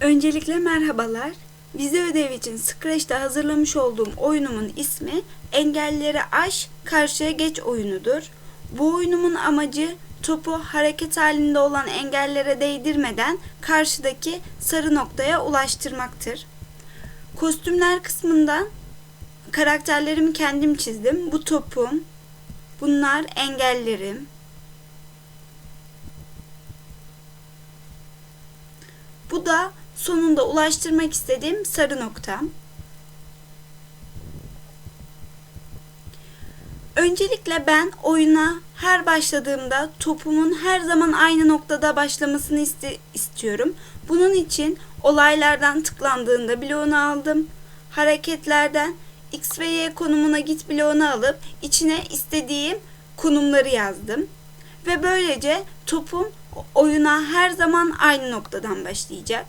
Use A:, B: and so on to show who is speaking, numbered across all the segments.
A: Öncelikle merhabalar. Vize ödevi için Scratch'te hazırlamış olduğum oyunumun ismi Engelleri Aş, Karşıya Geç oyunudur. Bu oyunumun amacı topu hareket halinde olan engellere değdirmeden karşıdaki sarı noktaya ulaştırmaktır. Kostümler kısmından karakterlerimi kendim çizdim. Bu topum, bunlar engellerim, Bu da sonunda ulaştırmak istediğim sarı noktam. Öncelikle ben oyuna her başladığımda topumun her zaman aynı noktada başlamasını iste- istiyorum. Bunun için olaylardan tıklandığında bloğunu aldım. Hareketlerden X ve Y konumuna git bloğunu alıp içine istediğim konumları yazdım. Ve böylece topum oyuna her zaman aynı noktadan başlayacak.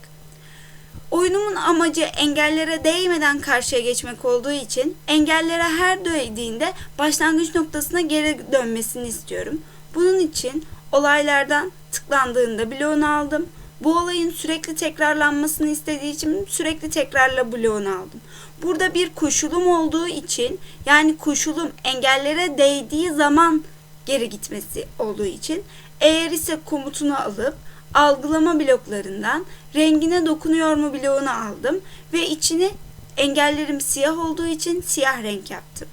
A: Oyunumun amacı engellere değmeden karşıya geçmek olduğu için engellere her değdiğinde başlangıç noktasına geri dönmesini istiyorum. Bunun için olaylardan tıklandığında bloğunu aldım. Bu olayın sürekli tekrarlanmasını istediği için sürekli tekrarla bloğunu aldım. Burada bir koşulum olduğu için yani koşulum engellere değdiği zaman geri gitmesi olduğu için eğer ise komutunu alıp algılama bloklarından rengine dokunuyor mu bloğunu aldım ve içini engellerim siyah olduğu için siyah renk yaptım.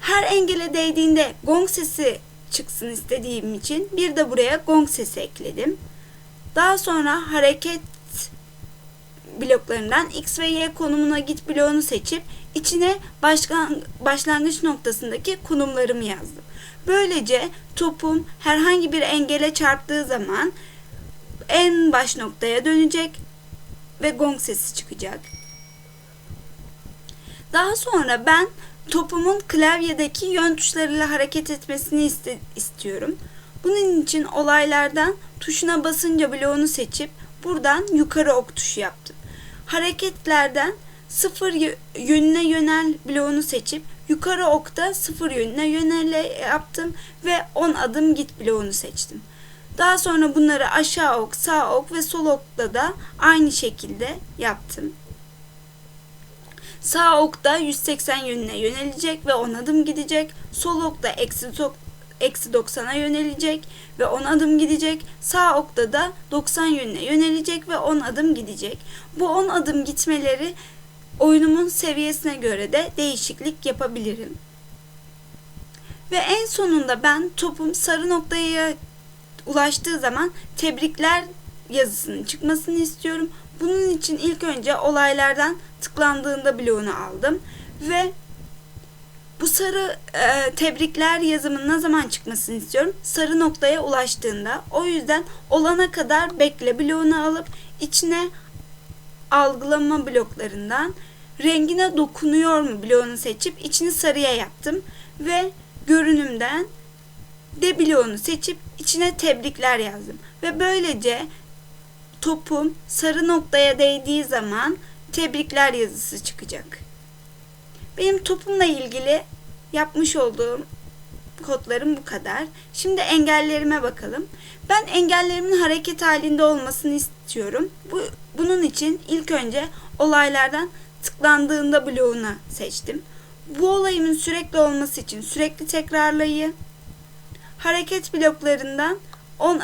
A: Her engele değdiğinde gong sesi çıksın istediğim için bir de buraya gong sesi ekledim. Daha sonra hareket bloklarından X ve Y konumuna git bloğunu seçip içine başkan, başlangıç noktasındaki konumlarımı yazdım. Böylece topum herhangi bir engele çarptığı zaman en baş noktaya dönecek ve gong sesi çıkacak. Daha sonra ben topumun klavyedeki yön tuşlarıyla hareket etmesini iste- istiyorum. Bunun için olaylardan tuşuna basınca bloğunu seçip buradan yukarı ok tuşu yaptım. Hareketlerden sıfır yönüne yönel bloğunu seçip yukarı okta sıfır yönüne yönele yaptım ve 10 adım git bloğunu seçtim. Daha sonra bunları aşağı ok, sağ ok ve sol okta da aynı şekilde yaptım. Sağ okta 180 yönüne yönelecek ve 10 adım gidecek. Sol okta eksi, eksi 90'a yönelecek ve 10 adım gidecek. Sağ okta da 90 yönüne yönelecek ve 10 adım gidecek. Bu 10 adım gitmeleri oyunumun seviyesine göre de değişiklik yapabilirim. Ve en sonunda ben topum sarı noktaya ulaştığı zaman tebrikler yazısının çıkmasını istiyorum. Bunun için ilk önce olaylardan tıklandığında bloğunu aldım ve bu sarı e, tebrikler yazımın ne zaman çıkmasını istiyorum? Sarı noktaya ulaştığında. O yüzden olana kadar bekle bloğunu alıp içine algılama bloklarından rengine dokunuyor mu bloğunu seçip içini sarıya yaptım ve görünümden de bloğunu seçip içine tebrikler yazdım ve böylece topum sarı noktaya değdiği zaman tebrikler yazısı çıkacak. Benim topumla ilgili yapmış olduğum kodlarım bu kadar. Şimdi engellerime bakalım. Ben engellerimin hareket halinde olmasını istiyorum. Bu, bunun için ilk önce olaylardan tıklandığında bloğuna seçtim. Bu olayımın sürekli olması için sürekli tekrarlayı, hareket bloklarından 10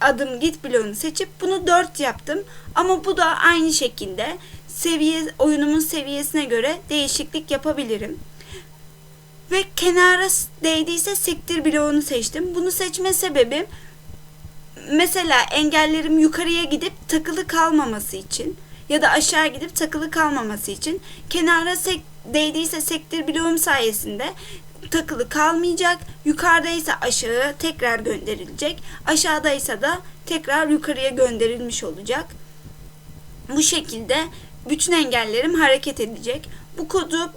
A: adım git bloğunu seçip bunu 4 yaptım. Ama bu da aynı şekilde seviye oyunumun seviyesine göre değişiklik yapabilirim. Ve kenara değdiyse sektir bloğunu seçtim. Bunu seçme sebebim mesela engellerim yukarıya gidip takılı kalmaması için ya da aşağı gidip takılı kalmaması için kenara sek değdiyse sektir bloğum sayesinde takılı kalmayacak. Yukarıdaysa aşağı tekrar gönderilecek. Aşağıdaysa da tekrar yukarıya gönderilmiş olacak. Bu şekilde bütün engellerim hareket edecek. Bu kodu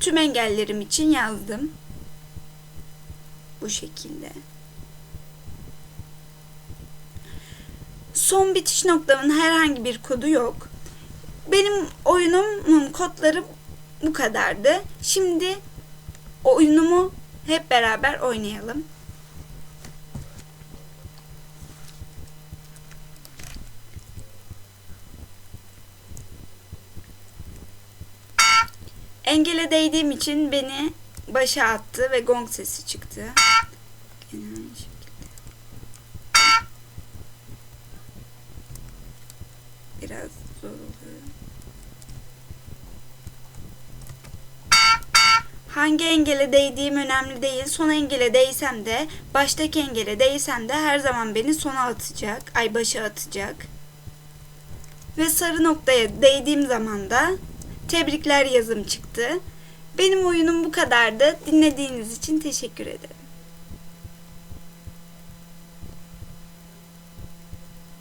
A: tüm engellerim için yazdım. Bu şekilde. Son bitiş noktamın herhangi bir kodu yok. Benim oyunumun kodları bu kadardı. Şimdi Oyunumu hep beraber oynayalım. Engele değdiğim için beni başa attı ve gong sesi çıktı. Biraz Hangi engele değdiğim önemli değil. Son engele değsem de, baştaki engele değsem de her zaman beni sona atacak. Ay başa atacak. Ve sarı noktaya değdiğim zaman da tebrikler yazım çıktı. Benim oyunum bu kadardı. Dinlediğiniz için teşekkür ederim.